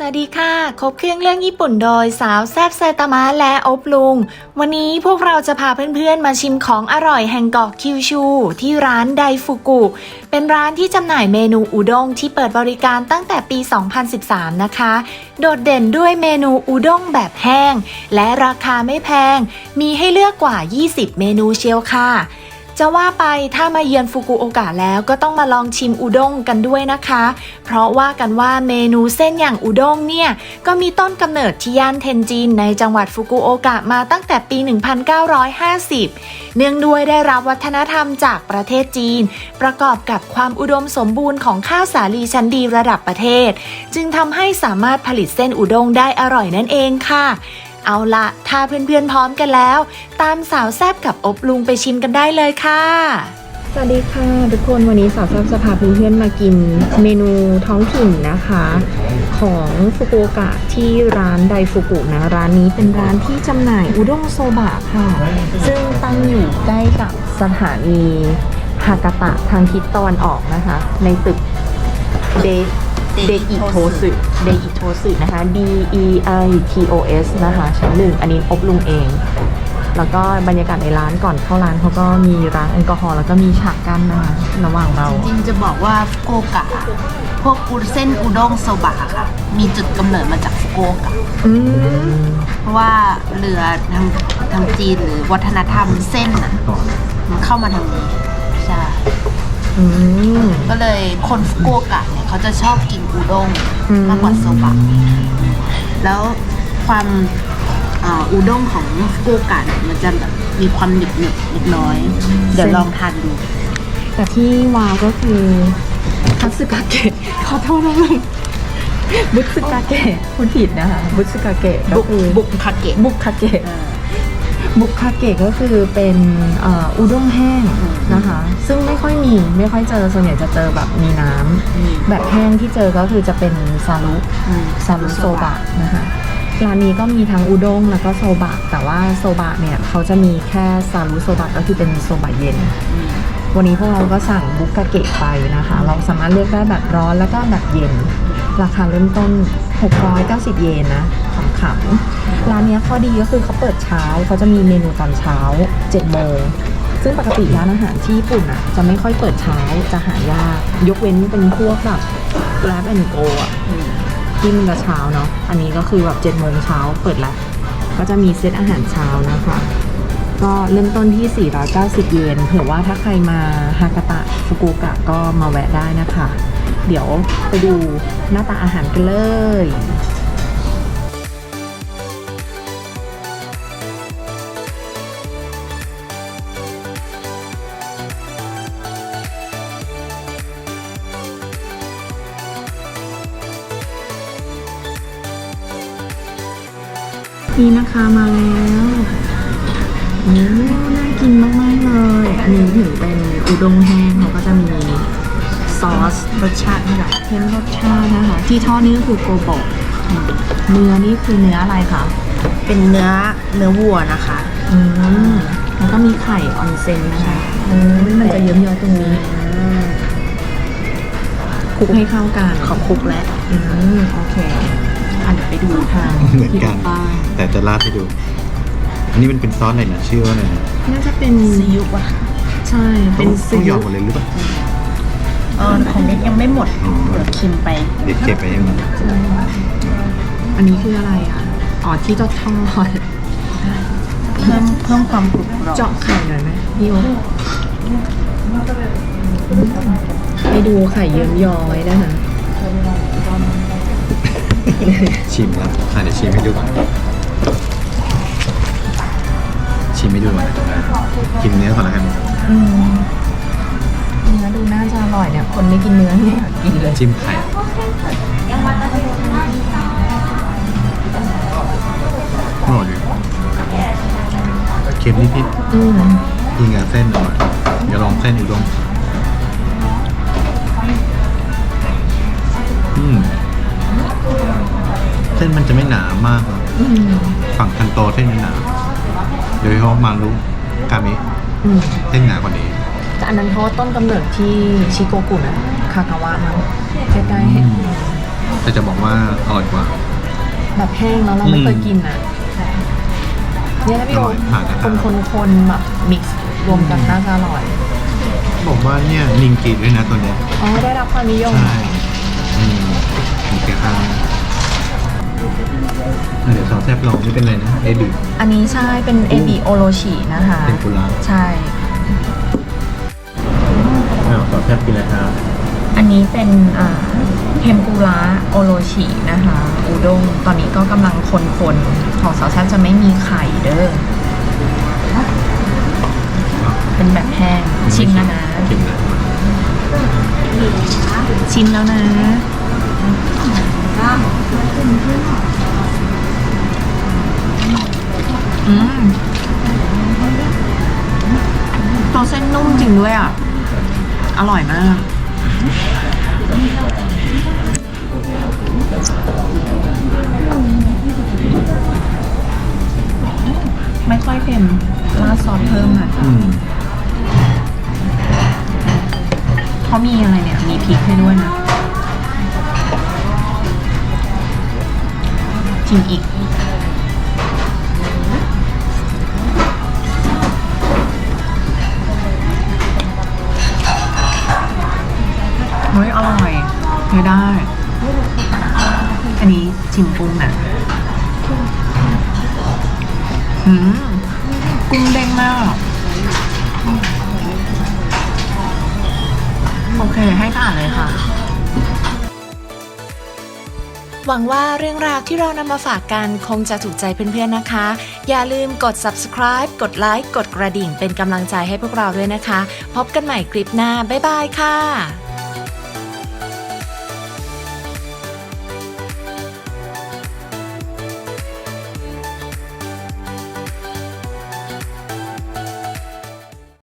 สวัสดีค่ะ ครบเครื่องเรื่องญี่ปุ่นโดยสาวแซบไซตามะและอบลุง วันนี้พวกเราจะพาเพื่อนๆ มาชิมของอร่อยแห่งเกาะคิวชู ที่ร้านไดฟุกุ เป็นร้านที่จำหน่ายเมนูอุด้งที่เปิดบริการตั้งแต่ปี 2013 นะคะ โดดเด่นด้วยเมนูอุด้งแบบแห้ง และราคาไม่แพง มีให้เลือกกว่า 20 เมนูเชียวค่ะ จะว่าไปถ้ามาเยือนฟุกุโอกะแล้วก็ต้องมาลองชิมอุด้งกันด้วยนะคะ เพราะว่ากันว่าเมนูเส้นอย่างอุด้งเนี่ย ก็มีต้นกำเนิดที่ย่านเทนจินในจังหวัดฟุกุโอกะมาตั้งแต่ปี 1950 เนื่องด้วยได้รับวัฒนธรรมจากประเทศจีน ประกอบกับความอุดมสมบูรณ์ของข้าวสาลีชั้นดีระดับประเทศ จึงทำให้สามารถผลิตเส้นอุด้งได้อร่อยนั่นเองค่ะ เอาละถ้าเพื่อนๆพร้อมกันแล้ว ตามสาวแซบกับอบลุงไปชิมกันได้เลยค่ะสวัสดีค่ะ ทุกคนวันนี้สาวแซบจะพาเพื่อนๆมากินเมนูท้องถิ่นนะคะ ของฟุกุโอกะที่ร้านไดฟุกุนะ ร้านนี้เป็นร้านที่จำหน่ายอุด้งโซบะค่ะ ซึ่งตั้งอยู่ใกล้กับสถานีฮากาตะทางทิศตะวันออกนะคะ ในตึกเด เดอิโทสึเดอิโทสึนะคะ D E I T O S นะคะชั้นหนึ่งอันนี้อบลุงเอง แล้วก็บรรยากาศในร้านก่อนเข้าร้านเขาก็มีร้านแอลกอฮอล์แล้วก็มีฉากกั้นนะคะระหว่างเรา จริงๆจะบอกว่าฟุกุโอกะ พวกอุเส้นอุด้งโซบะค่ะ มีจุดกำเนิดมาจากฟุกุโอกะ อืมเพราะว่าเรือทางทางจีนหรือวัฒนธรรมเส้นอะมันเข้ามาทางนี้ใช่ อืม ก็เลยคนฟุกุโอกะเนี่ยเขาจะชอบกินอุด้งอืม มากกว่าโซบะ แล้วความอ่าอุด้งของฟุกุโอกะเนี่ยมันจะแบบมีความหนึบหนึบๆเล็กน้อย เดี๋ยวลองทานดู แต่ที่ว้าวก็คือคัตสึกาเกะขอโทษนะมึงบุสึกาเกะพูดผิดนะคะ บุสึกาเกะก็บุกคือบุกคาเกะบุกคาเกะ บุกคาเกะก็คือเป็นเอ่ออุด้งแห้งนะคะ ซึ่งไม่ค่อยมีไม่ค่อยเจอส่วนใหญ่จะเจอแบบมีน้ำแบบแห้งที่เจอก็คือจะเป็นซาลุอืมซาลุโซบะนะคะร้านนี้ก็มีทั้งอุด้งแล้วก็โซบะ แต่ว่าโซบะเนี่ยเขาจะมีแค่ซาลุโซบะก็คือเป็นโซบะเย็นอืมวันนี้พวกเราก็สั่งบุกกาเกะไปนะคะ เราสามารถเลือกได้แบบร้อนแล้วก็แบบเย็น ราคาเริ่มต้น 690 เยนนะขำๆร้านนี้ข้อดีก็คือเขาเปิดเช้าเขาจะมีเมนูตอนเช้า7โมงซึ่งปกติร้านอาหารที่ญี่ปุ่นอะ จะไม่ค่อยเปิดเช้าจะหายาก ยกเว้นเป็นพวกแบบ Grab and Go อะที่มันจะเช้าเนาะอันนี้ก็คือแบบ7โมงเช้าเปิดแล้วก็จะมีเซตอาหารเช้านะคะ ก็เริ่มต้นที่ 490 เยนเผื่อว่าถ้าใครมาฮากาตะฟุกุโอกะก็มาแวะได้นะคะ เดี๋ยวไปดูหน้าตาอาหารกันเลยนี่นะคะมาแล้วโอ้น่ากินมากๆเลย อันนี้ถือเป็นอุด้งแห้งเขาก็จะมี ซอสรสชาตินี่แหละเพิ่มรสชาตินะคะ ที่ทอดนี่ก็คือโกโบะเนื้อนี่คือเนื้ออะไรคะเป็นเนื้อเนื้อวัวนะคะ อืมแล้วก็มีไข่ออนเซนนะคะอืมมันจะเยิ้มๆตรงนี้คลุกให้เข้ากันขอบคุกแล้วอืมโอเคอะเดี๋ยวไปดูทางเหมือนที่กันป้างแต่จะราดให้ดู อันนี้มันเป็นซอสอะไรนะชื่อว่าอะไรนะน่าจะเป็นซีอิ๊วอะใช่เป็นต้องซีต้องหยอิ๊อวดหมดเลยหรือเปล่า เออของเล็กยังไม่หมดอ๋อเดี๋ยวคิมไป เดี๋ยวเก็บไปให้มันอันนี้คืออะไรอะ อ๋อที่เจาะทอดเพิ่มเพิ่มความกรุบกรอบเจาะไข่หน่อยไหมพี่โอ๊คให้ดูไข่เยิ้มย้อยนะคะชิมแล้วอะเดี๋ยวชิมให้ดูก่อนชิมให้ดูก่อนนะกินเนื้อก่อนแล้วกันอืม เนื้อดูน่าจะอร่อยเนี่ย คนไม่กินเนื้อไม่อยากกินเลย จิ้มไข่อร่อยดีเค็มนิดอืมๆกินกับเส้นอร่อยเดี๋ยวลองเส้นอุด้งอืมเส้นมันจะไม่หนามากนะอืมฝั่งคันโตเส้นมันหนาโดยเฉพาะมารุกามิอืม เส้นหนากว่านี้แต่ อันนั้นเพราะว่าต้นกำเนิดที่ชิโกกุนะคากาวะมั้งใกล้อืมๆแต่จะบอกว่าอร่อยกว่า แบบแห้งเนาะเราไม่เคยกินอะเนี่ยถ้าพี่อโอร่อยผ่านนะครับคนคนคนๆแบบมิกซ์รวมกันน่าจะอร่อยบอกว่าเนี่ยนิงกีด้วยนะตัวเนี้ยอ๋อได้รับความนิยมใช่อืมโอเคครับเดี๋ยวซอสแซ่บลองนี่เป็นอะไรนะเอบิอันนี้ใช่เป็นเอบิโอโรชินะคะเป็นกุระใช่ อ้าวซอสแซ่บกินอะไรครับอันนี้เป็นเทมปุระโอโรชินะคะอูด้งตอนนี้ก็กำลังคนๆ ของสาวแซ่บจะไม่มีไข่เด้อ เป็นแบบแห้งชิมแล้วนะ ชิมแล้วชิมแล้วนะอืมตัวเส้นนุ่มจริงด้วยอะ อร่อยมาก ไม่ค่อยเค็มราดซอสเพิ่มอะอืมเขามีอะไรเนี่ย มีพริกให้ด้วยนะชิมอีก ฮ้ยอร่อยใช้ได้ อันนี้ชิมกุ้งนะอืมกุ้งเด้งมาก โอเค ให้ผ่านเลยค่ะ หวังว่าเรื่องราวที่เรานำมาฝากกันคงจะถูกใจเพื่อนๆนะคะ อย่าลืมกด subscribe กดไลค์ กดกระดิ่งเป็นกำลังใจให้พวกเราด้วยนะคะ พบกันใหม่คลิปหน้า บ๊ายบายค่ะ